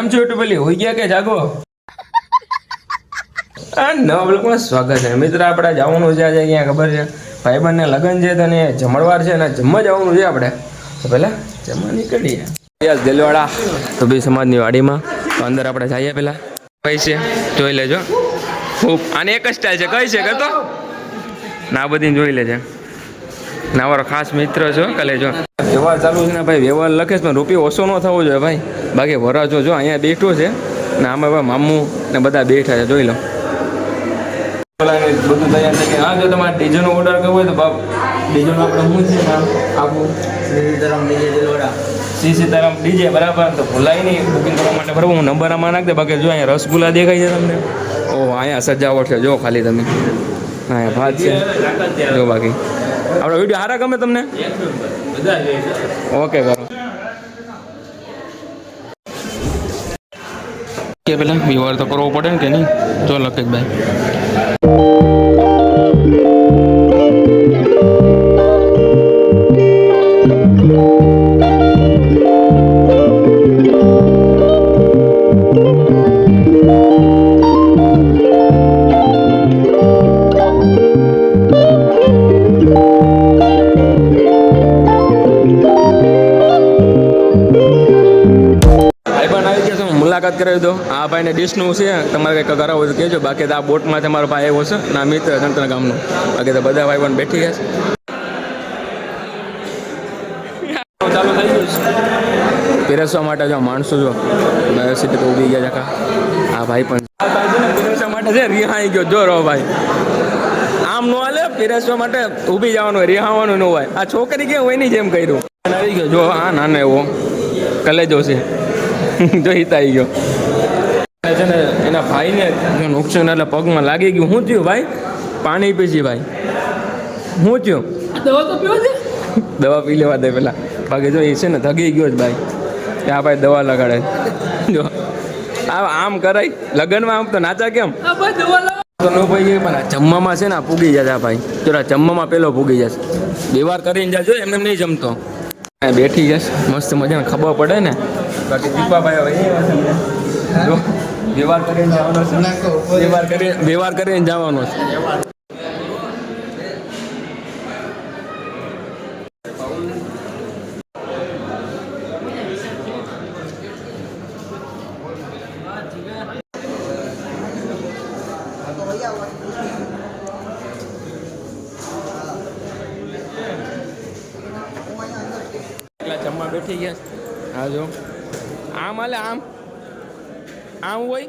કેમ છો પેલી? હોઈ ગયા કે જાગો? આ નવા બ્લોકમાં સ્વાગત છે. મિત્ર, આપણે જવાનું છે આજે અહીંયા ખબર છે? ભાઈબંધને લગ્ન છે તને જમણવાર છે ને જમવા જવાનું છે આપણે. તો પહેલા જમવા નીકળીએ. યસ દિલવાડા. તો બી સમાજની વાડીમાં. તો અંદર આપણે જઈએ પેલા. કઈ છે? જોઈ લેજો. ખૂબ. આને એક જ સ્ટાઇલ છે. કઈ છે? કરતો ના બધી જોઈ લેજે. ના મારો ખાસ મિત્ર છો કાલે જો વ્યવહાર ચાલુ છે ને ભાઈ વ્યવહાર લખે છે પણ રૂપિયો ઓછો ન થવો જોઈએ ભાઈ. બાકી વરાજો જો અહીંયા બેઠો છે. ને આમાં ભાઈ મામું ને બધા બેઠા છે જોઈ લો. બધું તૈયાર ગયું. હા જો તમારે ડીજેનો ઓર્ડર કરવો હોય તો બાપ ડીજેનો આપણે શું છે નામ? આપું. શ્રી સીતારામ ડીજે બરાબર. તો ભૂલાય નહીં. બુકિંગ કરવા માટે બરાબર હું નંબર આમાં નાખ દે. બાકી જો અહીંયા રસગુલ્લા દેખાય છે તમને. ઓહ અહીંયા સજાવટ છે. જો ખાલી તમે. હા ભાત છે. જો બાકી. આપણો વીડિયો સારા ગમે તમને? ઓકે કરો કે પેલા વ્યવહાર તો કરવો પડે ને કે નહીં? જો લકેશભાઈ ભાઈને ડીશનું છે. તમારે કંઈક કરાવો તો કહેજો. બાકી તો આ બોટમાં તમારો ભાઈ આવ્યો છે. ના મિત્ર તંત્ર ગામનો. બાકી તો બધા ભાઈ પણ બેઠી ગયા છે. પીરસવા માટે જો માણસો જો સીટ તો ઊભી ગયા જાકા આ ભાઈ પણ પીરસવા માટે છે. રિહાઈ ગયો. જો રો ભાઈ. આમ નો હાલે, પીરસવા માટે ઊભી જવાનું રિહાવાનું ન હોય. આ છોકરી કેમ હોય? નહીં જેમ કર્યું. આવી ગયો જો આ નાનો એવો કલેજો છે. જો હિત આવી ગયો. છે ને એના ભાઈને નુકસાન એટલે પગમાં લાગી ગયું. શું થયું ભાઈ? પાણી પીછી ભાઈ. શું થયું? દવા તો પીવો છે દવા પી લેવા દે પેલા. બાકી જો એ છે ને થગી ગયો જ ભાઈ. ત્યાં આ ભાઈ દવા લગાડે. જો. આ આમ કરાય. લગ્નમાં આમ તો નાચા કેમ? તો ન ભાઈ પણ આ જમવામાં છે ને આ પૂગી જશે ભાઈ. ચોરા જમવામાં પેલો પૂગી જશે. વ્યવહાર કરીને જાજો એમ એમ નહીં જમતો. બેઠી જશે. મસ્ત મજાને ખબર પડે ને. બાકી દીપાભાઈ હવે. જો. વ્યવહાર કરીને જવાનો છે. વ્યવહાર કરી વ્યવહાર કરીને જવાનો છે. એકલા જમવા બેઠી ગયા હા જો આમ હાલે આમ. આમ હોય?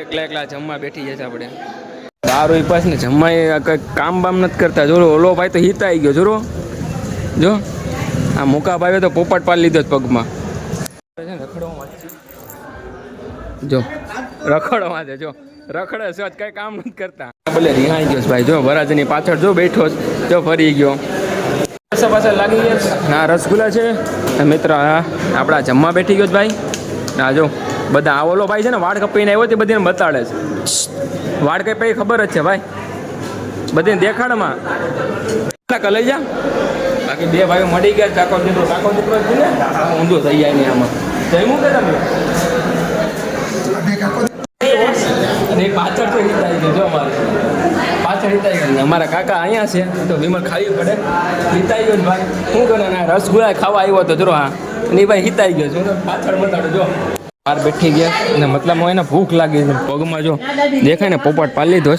એકલા એકલા જમવા બેઠી જાય છે આપણે. દારૂ એ પાસ ને જમવા એ કંઈક કામ બામ નથી કરતા. જોરો ઓલો ભાઈ તો હિતાઈ ગયો. જોરો જો. આ મુકા ભાઈ તો પોપટ પાડી લીધો જ પગમાં. જો. રખડો વાંચે જો. રખડે છે કંઈ કઈ કામ નથી કરતા. ભલે રિહાઈ ગયો ભાઈ. જો વરાજની પાછળ જો બેઠો છે જો ફરી ગયો. પાછા પાછા લાગી ગયા હા રસગુલ્લા છે. મિત્ર હા આપણા જમવા બેઠી ગયો ભાઈ. હા જો. બધા ઓલો ભાઈ છે ને, વાળ કપાઈને આવ્યો તે બધીને બતાડે છે. વાળ કપાઈ ખબર જ છે ભાઈ. બધીને દેખાડમાં. લઈ જા. બાકી બે ભાઈઓ મળી ગયા કાકો દીકરો કાકો દીકરો છે ને? ઊંધો થઈ જાય ને આમાં. જમ્યું કે તમે? પાછળ જો અમારે. પાછળ અમારા કાકા અહીંયા છે તો વિમલ ખાવી પડે હિતાઈ ગયો ભાઈ. શું કરે રસગુલ્લા ખાવા આવ્યો હતો, જો હા. અને ભાઈ હિતાઈ ગયો છે. પાછળ બતાડો, જો. બહાર બેઠી ગયા. અને મતલબ એને ભૂખ લાગી છે. પગમાં જો દેખાય ને પોપટ પાલી લીધો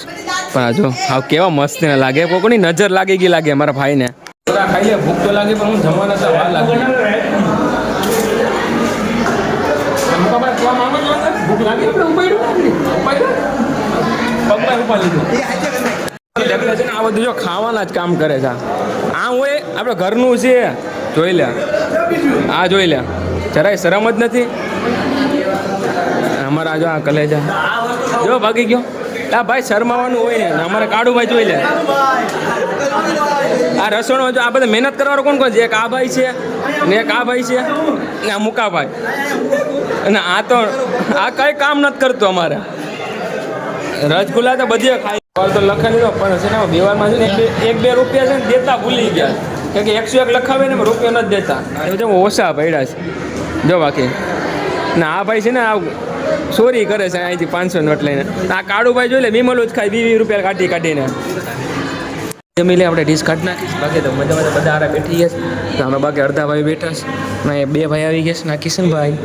પણ જો હા કેવા મસ્ત ને લાગે. કોકની નજર લાગી ગઈ લાગે મારા ભાઈને. થોડા ખાઈ ભૂખ તો લાગી, પણ હું જમવાના તો વાર લાગી આ બધું જો ખાવાના જ કામ કરે છે. આ હોય આપણે ઘરનું છે. જોઈ લે. આ જોઈ લે. જરાય શરમ જ નથી. અમારા જો આ કલેજા. જો ભાગી ગયો. આ ભાઈ શરમાવાનું હોય ને, અમારે કાળું ભાઈ જોઈ લે. આ રસોડો જો આ બધા મહેનત કરવાનું કોણ કોણ છે? એક આ ભાઈ છે ને એક આ ભાઈ છે ને આ મુકાભાઈ. અને આ તો, આ કઈ કામ નથી કરતું અમારે. રસગુલ્લા તો બધી ખાઈ તો દીધો પણ છે ને વ્યવહારમાં છે ને એક બે- રૂપિયા છે ને દેતા ભૂલી ગયા. કારણ કે એકસો એક લખાવે ને રૂપિયા નથી દેતા. બધા ઓછા પડ્યા છે. જો બાકી. ના આ ભાઈ છે ને આ ચોરી કરે છે અહીંથી પાંચસો નોટ લઈને. આ કાળું ભાઈ જોઈ લે, વિમલો જ ખાય વીસ રૂપિયા કાઢી કાઢીને. જમી લે આપણે ડીશ નાખીશ. બાકી તો મજા મજા બધા આરા બેઠી ગયા છે. અમે બાકી અડધા ભાઈ બેઠા છે. ના બે ભાઈ આવી ગયા છે ના કિશનભાઈ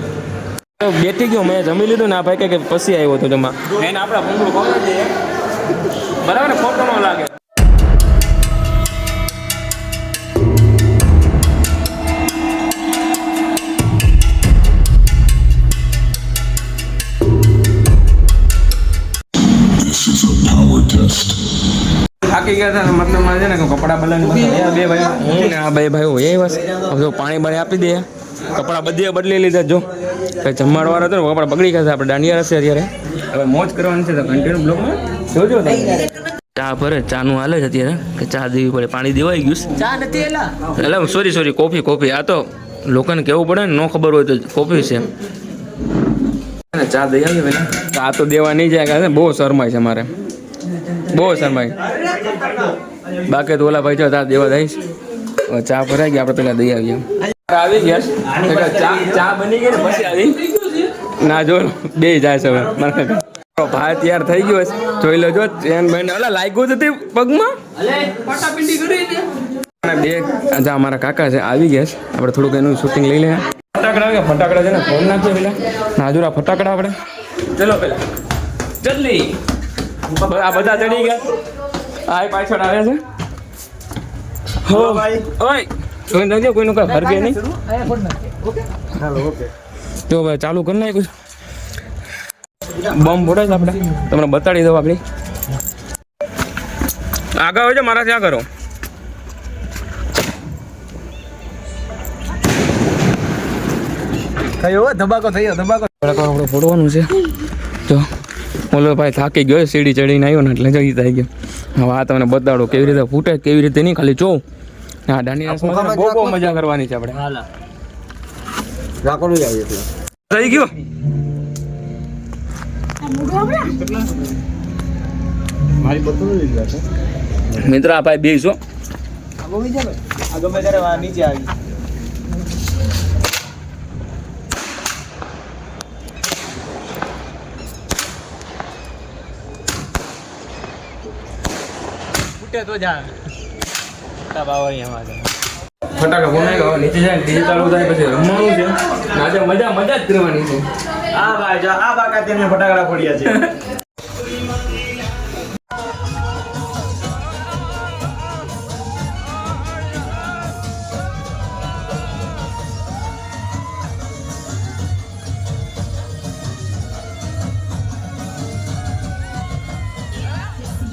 બેઠી ગયો, મેં જમી લીધું ને ભાઈ કે પછી આવ્યો હતો જમા એને આપણા ભૂંગળું બરાબર ને? ફોટો લાગે. ગયા હતા મતલબ મારે છે ને કપડાં બદલાને બે ભાઈ હું ને આ બે ભાઈઓ એ બસ. જો પાણી બાણી આપી દે. કપડાં બધે બદલી લીધા જો. કઈ જમવાડવાળો હતો ને કપડાં બગડી ગયા આપણે. દાંડિયા હશે અત્યારે. હવે મોજ કરવાની છે તો કન્ટિન્યુ બ્લોગમાં જોજો ચા ભરે ચાનું હાલે છે અત્યારે. કે ચા દેવી પડે. પાણી દેવાઈ ગયું ચા નથી એટલે સોરી સોરી કોફી કોફી આ તો લોકોને કેવું પડે ને ન ખબર હોય તો કોફી છે. ચા દઈ આવી ચા તો દેવા નહીં જાય બહુ શરમાય છે મારે. બહુ શરમાય. બાકી તો ઓલા ભાઈ જો તાર દેવા દઈશ. ચા ભરાઈ ગઈ આપણે પેલા દઈ આવીએ આવી ગયા? ચા ચા બની ગઈ ને પછી આવી? ના જો બે જાય છે હવે. ભાઈ તૈયાર થઈ ગયો છે. જોઈ લેજો ચેન બહેન. ઓલા લાગ્યું હતી પગમાં? બે આજે અમારા કાકા છે આવી ગયા છે. આપણે થોડુંક એનું શૂટિંગ લઈ લે ફટાકડા ફટાકડા છે ને? ફોન નાખીએ પેલા. નાજુરા ફટાકડા આપણે. ચલો પેલા. જલ્દી આ બધા ચડી ગયા? આ પાછળ આવે છે. હો. ભાઈ. ઓય કોઈ નજો કોઈનું કઈ હરગે નહીં. તો ભાઈ ચાલુ કરી નાખ્યું બમ ફોડે છે આપણે તમને બતાડી દઉં આપણી આગળ હોય છે મારા ત્યાં કરો. થયો ધબાકો થયો ધબાકો. આપણે ફોડવાનું છે. તો ઓલો ભાઈ થાકી ગયો સીડી ચડીને આવ્યો ને એટલે જઈ થઈ ગયો. હવે આ તમને બતાડો કેવી રીતે ફૂટે કેવી રીતે નહીં ખાલી જો હા દાંડી બહુ બહુ મજા કરવાની છે આપણે. હાલા. રાખોડું જ એટલે થઈ ગયો? મિત્ર આ ભાઈ ગમે ત્યારે નીચે આવી. છે તો જા. તબ આવો અહીં અમારે ફટાકા બનાવી ગયો નીચે જાય બીજી ચાલુ થાય પછી રમવાનું છે. આજે મજા મજા જ કરવાની છે. આ ભાઈ જો આ બાકા તેમને ફટાકડા ફોડ્યા છે.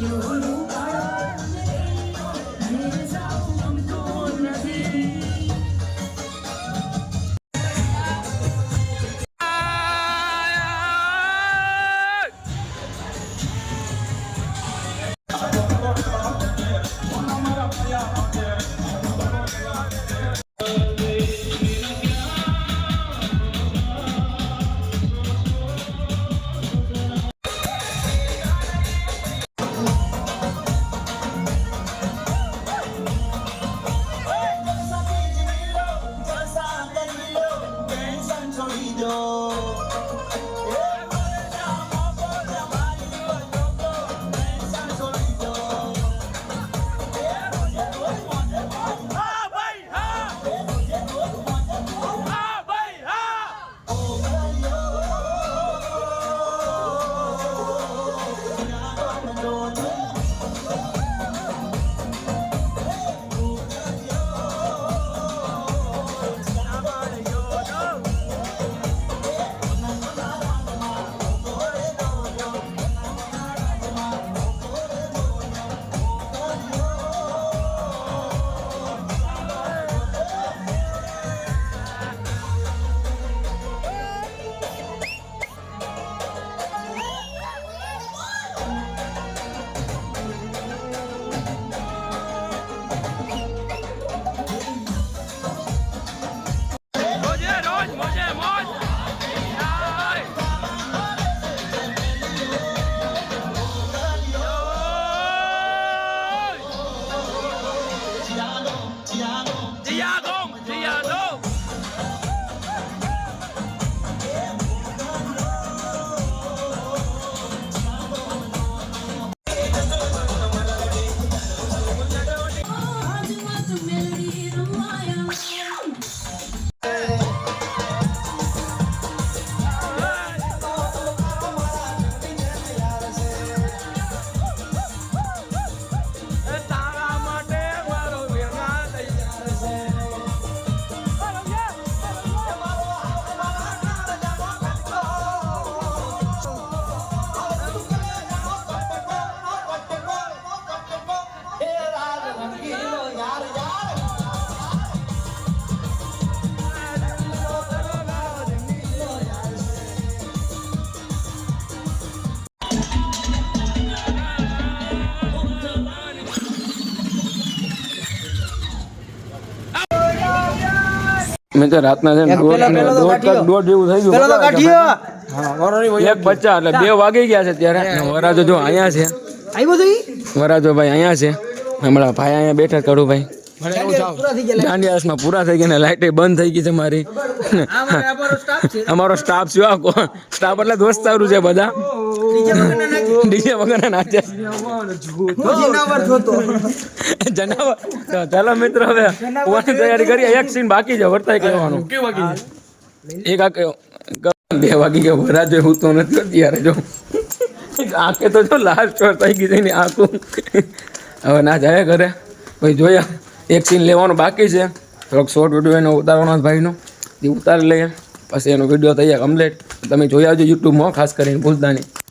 You're તો રાતના છે ને દોઢ જેવું થઈ પેલો તો ગયું કાઢ્યો એક બચ્ચા એટલે બે વાગી ગયા છે ત્યારે. વરાજો જો અહીંયા છે. આવ્યો વરાજો ભાઈ અહીંયા છે. હમણાં ભાઈ અહીંયા બેઠા કરું ભાઈ પૂરા થઈ ગયા દાંડિયાસમાં પૂરા થઈ ગયા ને લાઇટે બંધ થઈ ગઈ છે મારી. અમારો સ્ટાફ છે. આ સ્ટાફ એટલે દોસ્તારું છે બધા. ડીજે વગર નાચે જિનાવર જનાવર? ચાલો મિત્ર હવે કુવાની તૈયારી કરી એક સીન બાકી છે વર્તાય કહેવાનું. એક આ બે વાગી ગયો. ભરા જો હું તો નથી અત્યારે જો. આંખે તો જો લાસ્ટ થઈ ગઈ છે ને આંખું. હવે ના જાય ઘરે. ભાઈ જોયા. એક સીન લેવાનું બાકી છે. થોડોક શોર્ટ વીડિયો એનો ઉતારવાનો ભાઈનો. એ ઉતારી લઈએ. પછી એનો વીડિયો તૈયાર કમ્પ્લીટ તમે જોઈ આવજો યુટ્યુબમાં ખાસ કરીને ભૂલતા નહીં